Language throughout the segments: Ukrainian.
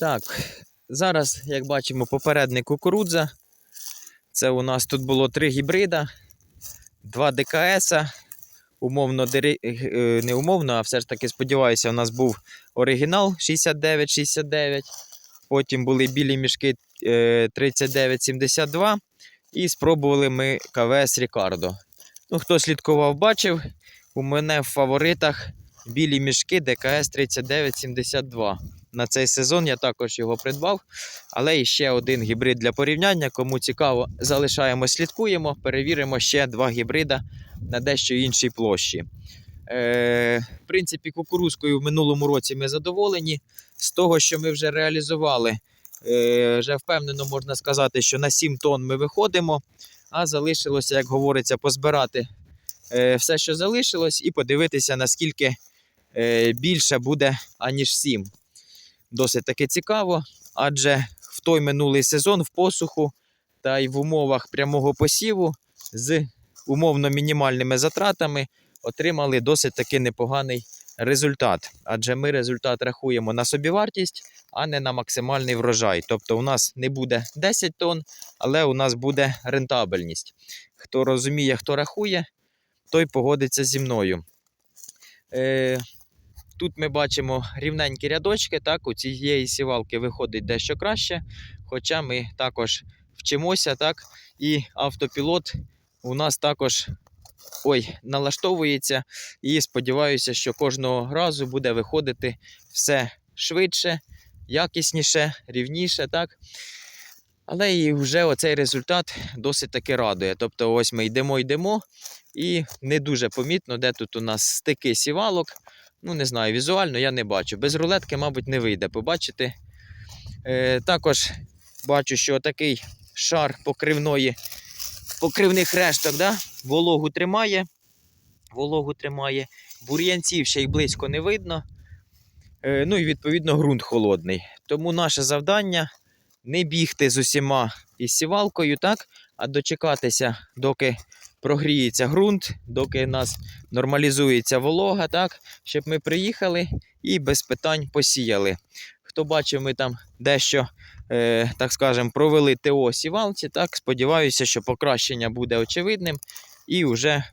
Так, зараз, як бачимо, попередник кукурудза. Це у нас тут було три гібрида, два ДКС. Умовно, е, не умовно, а все ж таки сподіваюся, у нас був оригінал 69-69. Потім були білі мішки е, 39-72. І спробували ми КВС Рікардо. Ну, хто слідкував, бачив, у мене в фаворитах білі мішки ДКС 3972. На цей сезон я також його придбав. Але ще один гібрид для порівняння. Кому цікаво, залишаємо, слідкуємо, перевіримо ще два гібрида на дещо іншій площі. Е, в принципі, кукурузкою в минулому році ми задоволені. З того, що ми вже реалізували, е, вже впевнено можна сказати, що на 7 тонн ми виходимо, а залишилося, як говориться, позбирати е, все, що залишилось, і подивитися, наскільки е, більше буде, аніж 7. Досить таки цікаво, адже в той минулий сезон в посуху та й в умовах прямого посіву з умовно мінімальними затратами отримали досить таки непоганий результат. Адже ми результат рахуємо на собівартість, а не на максимальний врожай. Тобто у нас не буде 10 тонн, але у нас буде рентабельність. Хто розуміє, хто рахує, той погодиться зі мною. Е, Тут ми бачимо рівненькі рядочки. Так, у цієї сівалки виходить дещо краще. Хоча ми також вчимося, так, і автопілот у нас також ой, налаштовується. І сподіваюся, що кожного разу буде виходити все швидше, якісніше, рівніше. так. Але і вже оцей результат досить таки радує. Тобто, ось ми йдемо, йдемо, і не дуже помітно, де тут у нас стики сівалок. Ну, не знаю, візуально я не бачу. Без рулетки, мабуть, не вийде побачити. Е, також бачу, що такий шар покривної, покривних решток да, вологу тримає. Вологу тримає. Бур'янців ще й близько не видно. Е, ну і відповідно ґрунт холодний. Тому наше завдання не бігти з усіма із сівалкою, так, а дочекатися, доки прогріється ґрунт, доки у нас нормалізується волога, так, щоб ми приїхали і без питань посіяли. Хто бачив, ми там дещо, е, так скажемо, провели ТО сівалці, так, сподіваюся, що покращення буде очевидним і вже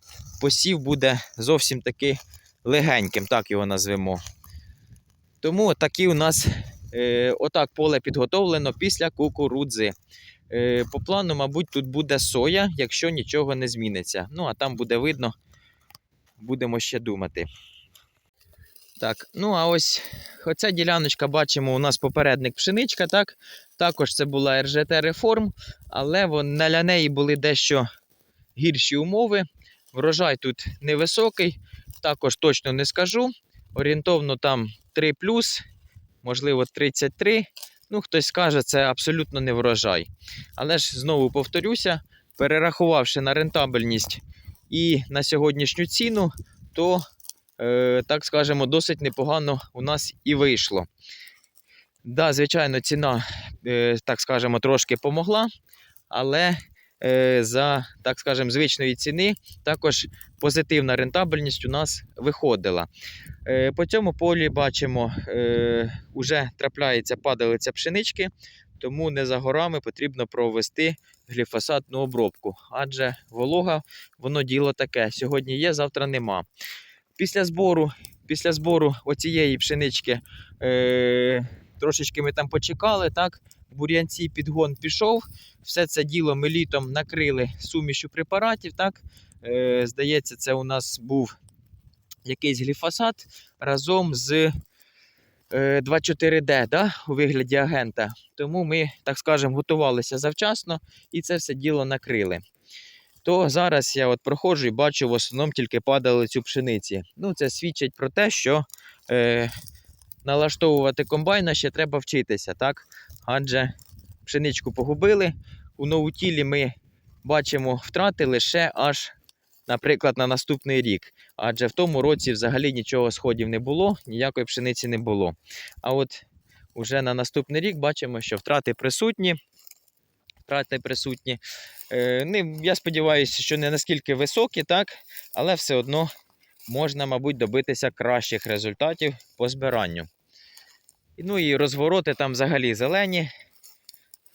посів буде зовсім таки легеньким, так його назвемо. Тому такі у нас е, отак поле підготовлено після кукурудзи. Е, по плану, мабуть, тут буде соя, якщо нічого не зміниться. Ну, а там буде видно, будемо ще думати. Так, ну а ось оця діляночка, бачимо, у нас попередник пшеничка, так? Також це була РЖТ реформ, але вон, для неї були дещо гірші умови. Врожай тут невисокий, також точно не скажу. Орієнтовно там 3 можливо 33. Ну, хтось скаже, це абсолютно не врожай. Але ж знову повторюся, перерахувавши на рентабельність і на сьогоднішню ціну, то, е, так скажемо, досить непогано у нас і вийшло. Да, звичайно, ціна, е, так скажемо, трошки помогла, але за, так скажемо, звичної ціни також позитивна рентабельність у нас виходила. Е, По цьому полі бачимо, е, вже трапляється падалиця пшенички, тому не за горами потрібно провести гліфосатну обробку, адже волога, воно діло таке. Сьогодні є, завтра нема. Після збору, після збору оцієї пшенички е, трошечки ми там почекали, так? бур'янці підгон пішов. Все це діло ми літом накрили сумішю препаратів. так? Е, здається, це у нас був якийсь гліфосат разом з е, 24D да, у вигляді агента. Тому ми, так скажемо, готувалися завчасно і це все діло накрили. То зараз я от проходжу і бачу в основному тільки падалицю пшениці. Ну, це свідчить про те, що е, налаштовувати комбайна ще треба вчитися, так? Адже пшеничку погубили. У новутілі ми бачимо втрати лише аж, наприклад, на наступний рік. Адже в тому році взагалі нічого сходів не було, ніякої пшениці не було. А от уже на наступний рік бачимо, що втрати присутні. Втрати присутні. Е, я сподіваюся, що не наскільки високі, так, але все одно можна, мабуть, добитися кращих результатів по збиранню. Ну і розвороти там взагалі зелені.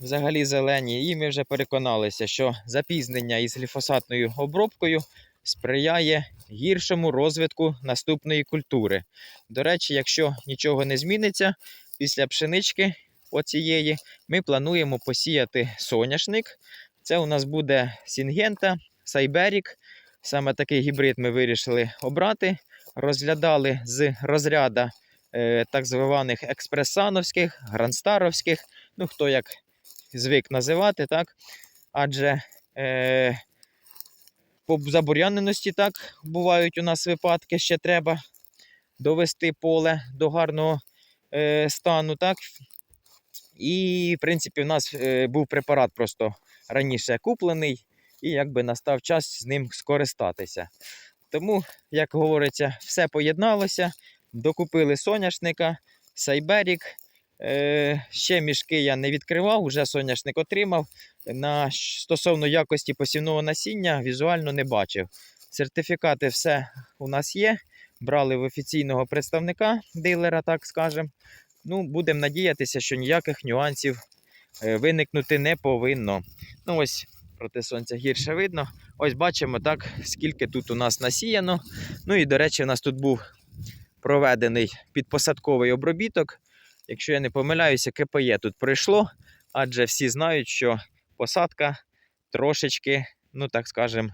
Взагалі зелені. І ми вже переконалися, що запізнення із гліфосатною обробкою сприяє гіршому розвитку наступної культури. До речі, якщо нічого не зміниться, після пшенички оцієї ми плануємо посіяти соняшник. Це у нас буде Сінгента, Сайберік. Саме такий гібрид ми вирішили обрати. Розглядали з розряду е, так званих експресановських, гранстаровських, ну хто як звик називати, так? Адже е, по забур'яненості так бувають у нас випадки, ще треба довести поле до гарного е, стану. так? І, в принципі, у нас е, був препарат просто раніше куплений, і якби настав час з ним скористатися. Тому, як говориться, все поєдналося, докупили соняшника, сайберік. Е, ще мішки я не відкривав, вже соняшник отримав. На стосовно якості посівного насіння візуально не бачив. Сертифікати все у нас є. Брали в офіційного представника, дилера, так скажемо. Ну, будемо надіятися, що ніяких нюансів е, виникнути не повинно. Ну, ось проти сонця гірше видно. Ось бачимо так, скільки тут у нас насіяно. Ну і, до речі, у нас тут був проведений підпосадковий обробіток. Якщо я не помиляюся, КПЄ тут пройшло, адже всі знають, що посадка трошечки, ну так скажемо,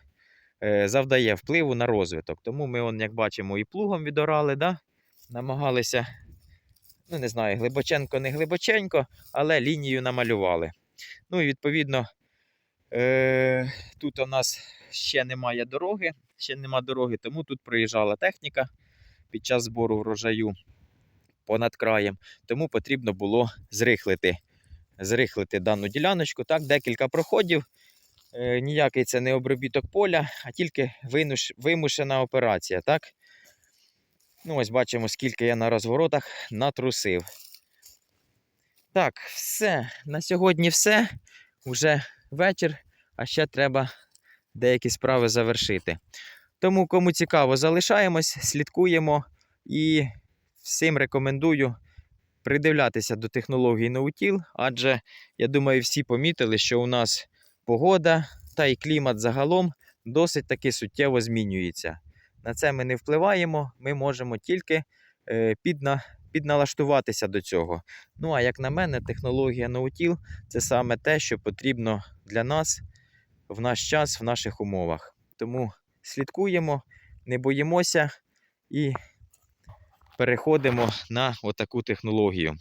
е, завдає впливу на розвиток. Тому ми, он, як бачимо, і плугом відорали, да? намагалися, ну не знаю, глибоченько, не глибоченько, але лінію намалювали. Ну і відповідно, е, тут у нас ще немає дороги, ще нема дороги, тому тут проїжджала техніка під час збору врожаю понад краєм. Тому потрібно було зрихлити, зрихлити дану діляночку. Так, декілька проходів. Е, ніякий це не обробіток поля, а тільки вимушена операція. Так? Ну, ось бачимо, скільки я на розворотах натрусив. Так, все. На сьогодні все. Уже вечір, а ще треба деякі справи завершити. Тому, кому цікаво, залишаємось, слідкуємо і всім рекомендую придивлятися до технологій ноутіл, адже я думаю, всі помітили, що у нас погода та й клімат загалом досить таки суттєво змінюється. На це ми не впливаємо, ми можемо тільки е, підна, підналаштуватися до цього. Ну а як на мене, технологія ноутіл це саме те, що потрібно для нас в наш час, в наших умовах. Тому слідкуємо, не боїмося і переходимо на отаку технологію.